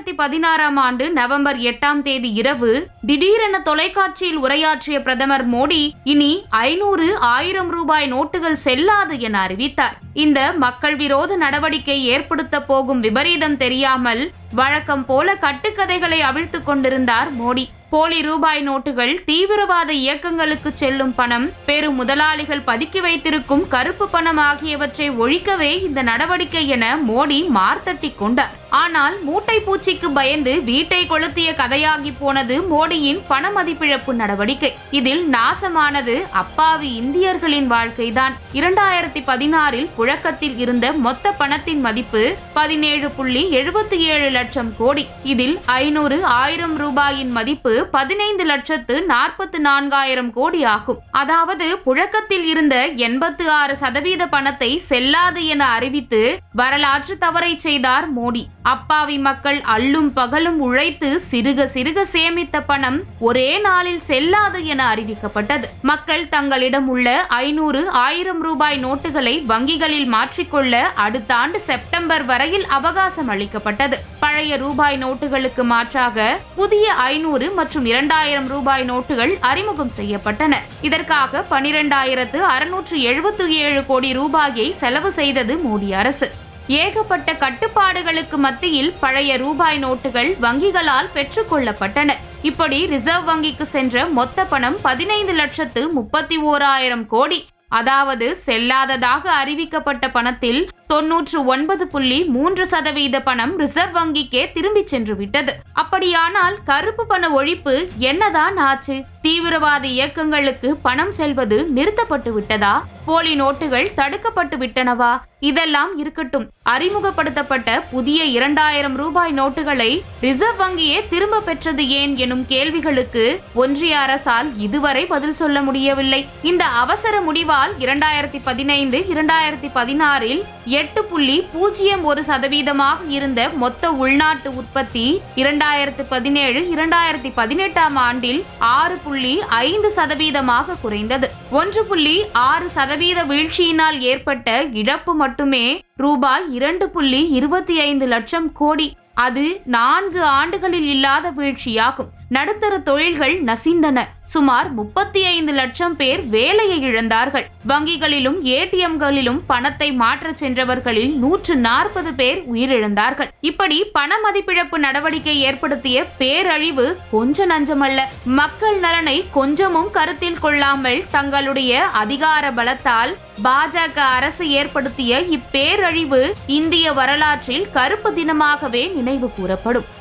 இரண்டாயிரத்தி பதினாறாம் ஆண்டு நவம்பர் எட்டாம் தேதி இரவு திடீரென தொலைக்காட்சியில் உரையாற்றிய பிரதமர் மோடி இனி ஐநூறு ஆயிரம் ரூபாய் நோட்டுகள் செல்லாது என அறிவித்தார். இந்த மக்கள் விரோத நடவடிக்கை ஏற்படுத்த போகும் விபரீதம் தெரியாமல் வழக்கம் போல கட்டுக்கதைகளை அவிழ்த்துக் கொண்டிருந்தார் மோடி. போலி ரூபாய் நோட்டுகள் தீவிரவாத இயக்கங்களுக்கு செல்லும் பணம் பெரும் முதலாளிகள் பதுக்கி வைத்திருக்கும் கருப்பு பணம் ஆகியவற்றை ஒழிக்கவே இந்த நடவடிக்கை என மோடி மார்த்தட்டி கொண்டார். ஆனால் மூட்டை பூச்சிக்கு பயந்து வீட்டை கொளுத்திய கதையாகி போனது மோடியின் பண மதிப்பிழப்பு நடவடிக்கை. இதில் நாசமானது அப்பாவி இந்தியர்களின் வாழ்க்கைதான். இரண்டாயிரத்தி பதினாறில் புழக்கத்தில் இருந்த மொத்த பணத்தின் மதிப்பு பதினேழு புள்ளி எழுபத்தி ஏழு லட்சம் கோடி. இதில் ஐநூறு ஆயிரம் ரூபாயின் மதிப்பு பதினைந்து லட்சத்து நாற்பத்து நான்காயிரம் கோடி ஆகும். அதாவது புழக்கத்தில் இருந்த எண்பத்து ஆறு சதவீத பணத்தை செல்லாது என அறிவித்து வரலாற்று தவறை செய்தார் மோடி. அப்பாவி மக்கள் அல்லும் பகலும் உழைத்து சிறுக சிறுக சேமித்த பணம் ஒரே நாளில் செல்லாது என அறிவிக்கப்பட்டது. மக்கள் தங்களிடம் உள்ள ஐநூறு ஆயிரம் ரூபாய் நோட்டுகளை வங்கிகளில் மாற்றிக்கொள்ள அடுத்த ஆண்டு செப்டம்பர் வரையில் அவகாசம் அளிக்கப்பட்டது. பழைய ரூபாய் நோட்டுகளுக்கு மாற்றாக புதிய ஐநூறு மற்றும் இரண்டாயிரம் ரூபாய் நோட்டுகள் அறிமுகம் செய்யப்பட்டன. இதற்காக பனிரெண்டாயிரத்து அறுநூற்று எழுபத்தி ஏழு கோடி ரூபாயை செலவு செய்தது மோடி அரசு. ஏகப்பட்ட கட்டுப்பாடுகளுக்கு மத்தியில் பழைய ரூபாய் நோட்டுகள் வங்கிகளால் பெற்றுக்கொள்ளப்பட்டன இப்படி ரிசர்வ் வங்கிக்கு சென்ற மொத்த பணம் பதினைந்து லட்சத்து முப்பத்தி ஓராயிரம் கோடி. அதாவது செல்லாததாக அறிவிக்கப்பட்ட பணத்தில் தொன்னூற்று ஒன்பது புள்ளி மூன்று சதவீத பணம் ரிசர்வ் வங்கிக்கே திரும்பிச் சென்று விட்டது. அப்படியானால் கருப்பு பண ஒழிப்பு என்னதான் ஆச்சு? தீவிரவாத இயக்கங்களுக்கு பணம் செல்வது நிறுத்தப்பட்டு விட்டதா? போலி நோட்டுகள் தடுக்கப்பட்டு விட்டனவா? இதெல்லாம் இருக்கட்டும். அறிமுகப்படுத்தப்பட்ட புதிய இரண்டாயிரம் ரூபாய் நோட்டுகளை ரிசர்வ் வங்கியே திரும்ப பெற்றது ஏன் எனும் கேள்விகளுக்கு ஒன்றிய அரசால் இதுவரை பதில் சொல்ல முடியவில்லை. இந்த அவசர முடிவால் இரண்டாயிரத்தி பதினைந்து இரண்டாயிரத்தி பதினாறில் எட்டு புள்ளி பூஜ்ஜியம் ஒரு சதவீதமாக இருந்த மொத்த உள்நாட்டு உற்பத்தி இரண்டாயிரத்து பதினேழு இரண்டாயிரத்தி பதினெட்டாம் ஆண்டில் ஆறு புள்ளி ஐந்து சதவீதமாக குறைந்தது. ஒன்று புள்ளி ஆறு சதவீத வீழ்ச்சியினால் ஏற்பட்ட இழப்பு மட்டுமே ரூபாய் இரண்டு புள்ளி இருபத்தி ஐந்து லட்சம் கோடி. அது நான்கு ஆண்டுகளில் இல்லாத வீழ்ச்சியாகும். நடுத்தர தொழில்கள் நசிந்தன. சுமார் முப்பத்தி ஐந்து லட்சம் பேர் வேலையை இழந்தார்கள். வங்கிகளிலும் ஏடிஎம்களிலும் பணத்தை மாற்றச் சென்றவர்களில் நூற்று நாற்பது பேர் உயிரிழந்தார்கள். இப்படி பண மதிப்பிழப்பு நடவடிக்கை ஏற்படுத்திய பேரழிவு கொஞ்ச நஞ்சமல்ல. மக்கள் நலனை கொஞ்சமும் கருத்தில் கொள்ளாமல் தங்களுடைய அதிகார பலத்தால் பாஜக அரசு ஏற்படுத்திய இப்பேரழிவு இந்திய வரலாற்றில் கருப்பு தினமாகவே நினைவு கூறப்படும்.